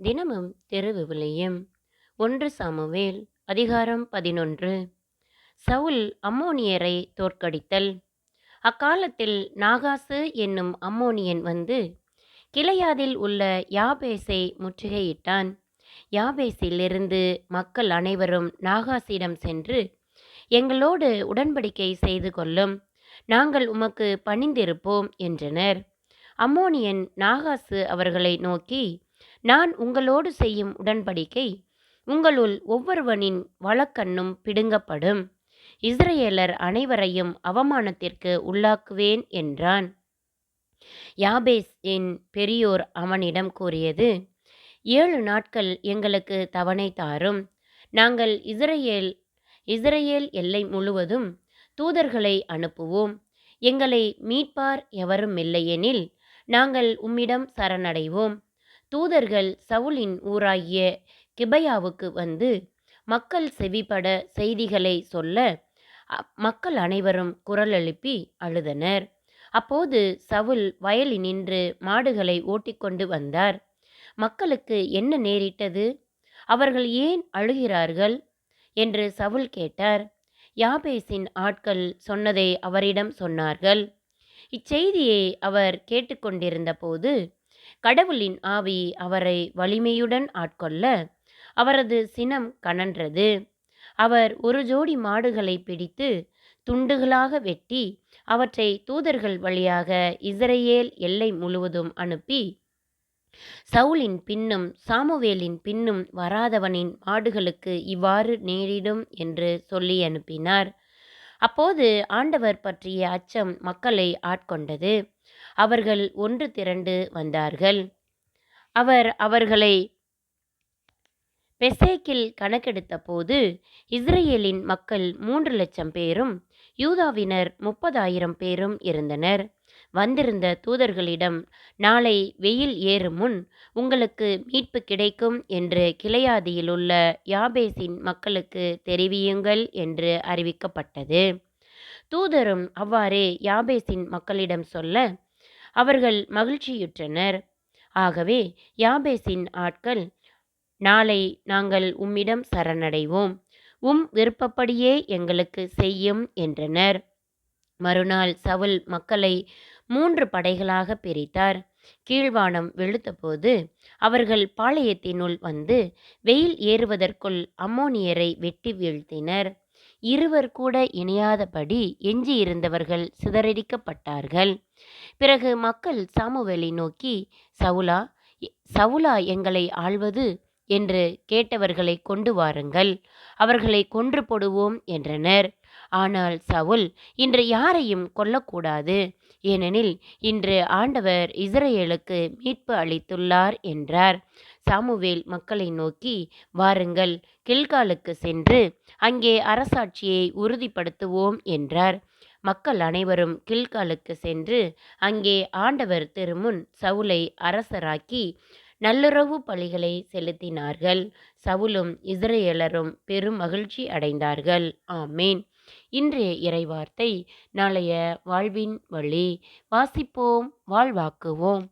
தினமும் திருவிவிலியம் ஒன்று சாமுவேல் அதிகாரம் பதினொன்று. சவுல் அம்மோனியரை தோற்கடித்தல். அக்காலத்தில் நாகாசு என்னும் அம்மோனியன் வந்து கிளையாதில் உள்ள யாபேஸை முற்றுகையிட்டான். யாபேஸிலிருந்து மக்கள் அனைவரும் நாகாசிடம் சென்று எங்களோடு உடன்படிக்கை செய்து கொள்ளும். நாங்கள் உமக்கு பணிந்திருப்போம் என்றனர். அம்மோனியன் நாகாசு அவர்களை நோக்கி நான் உங்களோடு செய்யும் உடன்படிக்கை உங்களுள் ஒவ்வொருவனின் வழக்கண்ணும் பிடுங்கப்படும். இஸ்ரேலர் அனைவரையும் அவமானத்திற்கு உள்ளாக்குவேன் என்றான். யாபேஸ் என் பெரியோர் அவனிடம் கூறியது ஏழு நாட்கள் எங்களுக்கு தவணை தாரும். நாங்கள் இஸ்ரேல் இஸ்ரேல் எல்லை முழுவதும் தூதர்களை அனுப்புவோம். எங்களை மீட்பார் எவரும் இல்லையெனில் நாங்கள் உம்மிடம் சரணடைவோம். தூதர்கள் சவுலின் ஊராகிய கிபையாவுக்கு வந்து மக்கள் செவிப்பட செய்திகளை சொல்ல மக்கள் அனைவரும் குரல் எழுப்பி அழுதனர். அப்போது சவுல் வயலில் நின்று மாடுகளை ஓட்டிக்கொண்டு வந்தார். மக்களுக்கு என்ன நேரிட்டது? அவர்கள் ஏன் அழுகிறார்கள்? என்று சவுல் கேட்டார். யாபேசின் ஆட்கள் சொன்னதை அவரிடம் சொன்னார்கள். இச்செய்தியை அவர் கேட்டுக்கொண்டிருந்த போது கடவுளின் ஆவி அவரை வலிமையுடன் ஆட்கொள்ள அவரது சினம் கனன்றது. அவர் ஒரு ஜோடி மாடுகளை பிடித்து துண்டுகளாக வெட்டி அவற்றை தூதர்கள் வழியாக இஸ்ரேல் எல்லை முழுவதும் அனுப்பி சவுலின் பின்னும் சாமுவேலின் பின்னும் வராதவனின் மாடுகளுக்கு இவ்வாறு நேரிடும் என்று சொல்லி அனுப்பினார். அப்போது ஆண்டவர் பற்றிய அச்சம் மக்களை ஆட்கொண்டது. அவர்கள் ஒன்று திரண்டு வந்தார்கள். அவர் அவர்களை பெசேக்கில் கணக்கெடுத்த போது இஸ்ரேலின் மக்கள் மூன்று லட்சம் பேரும் யூதாவினர் முப்பதாயிரம் பேரும் இருந்தனர். வந்திருந்த தூதர்களிடம் நாளை வெயில் ஏறும் முன் உங்களுக்கு மீட்பு கிடைக்கும் என்று கிளையாதியில் உள்ள யாபேசின் மக்களுக்கு தெரிவியுங்கள் என்று அறிவிக்கப்பட்டது. தூதரும் அவ்வாறே யாபேசின் மக்களிடம் சொல்ல அவர்கள் மகிழ்ச்சியுற்றனர். ஆகவே யாபேசின் ஆட்கள் நாளை நாங்கள் உம்மிடம் சரணடைவோம். உம் விருப்பப்படியே எங்களுக்கு செய்யும் என்றனர். மறுநாள் சவுல் மக்களை மூன்று படைகளாக பிரித்தார். கீழ்வானம் வெளுத்தபோது அவர்கள் பாளையத்தினுள் வந்து வெயில் ஏறுவதற்குள் அம்மோனியரை வெட்டி வீழ்த்தினர். இருவர் கூட இணையாதபடி எஞ்சியிருந்தவர்கள் சிதறடிக்கப்பட்டார்கள். பிறகு மக்கள் சாமுவேலை நோக்கி சவுலா சவுலா எங்களை ஆள்வது என்று கேட்டவர்களை கொண்டு வாருங்கள் அவர்களை கொன்று போடுவோம் என்றனர். ஆனால் சவுல் இன்று யாரையும் கொல்லக்கூடாது. ஏனெனில் இன்று ஆண்டவர் இஸ்ரேலுக்கு மீட்பு அளித்துள்ளார் என்றார். சாமுவேல் மக்களை நோக்கி வாருங்கள் கில்காலுக்கு சென்று அங்கே அரசாட்சியை உறுதிப்படுத்துவோம் என்றார். மக்கள் அனைவரும் கில்காலுக்கு சென்று அங்கே ஆண்டவர் திருமுன் சவுலை அரசராக்கி நல்லுறவு பலிகளை செலுத்தினார்கள். சவுலும் இஸ்ரேலரும் பெரும் மகிழ்ச்சி அடைந்தார்கள். ஆமேன். இன்றைய இறைவார்த்தை நாளைய வாழ்வின் வழி. வாசிப்போம் வாழ்வாக்குவோம்.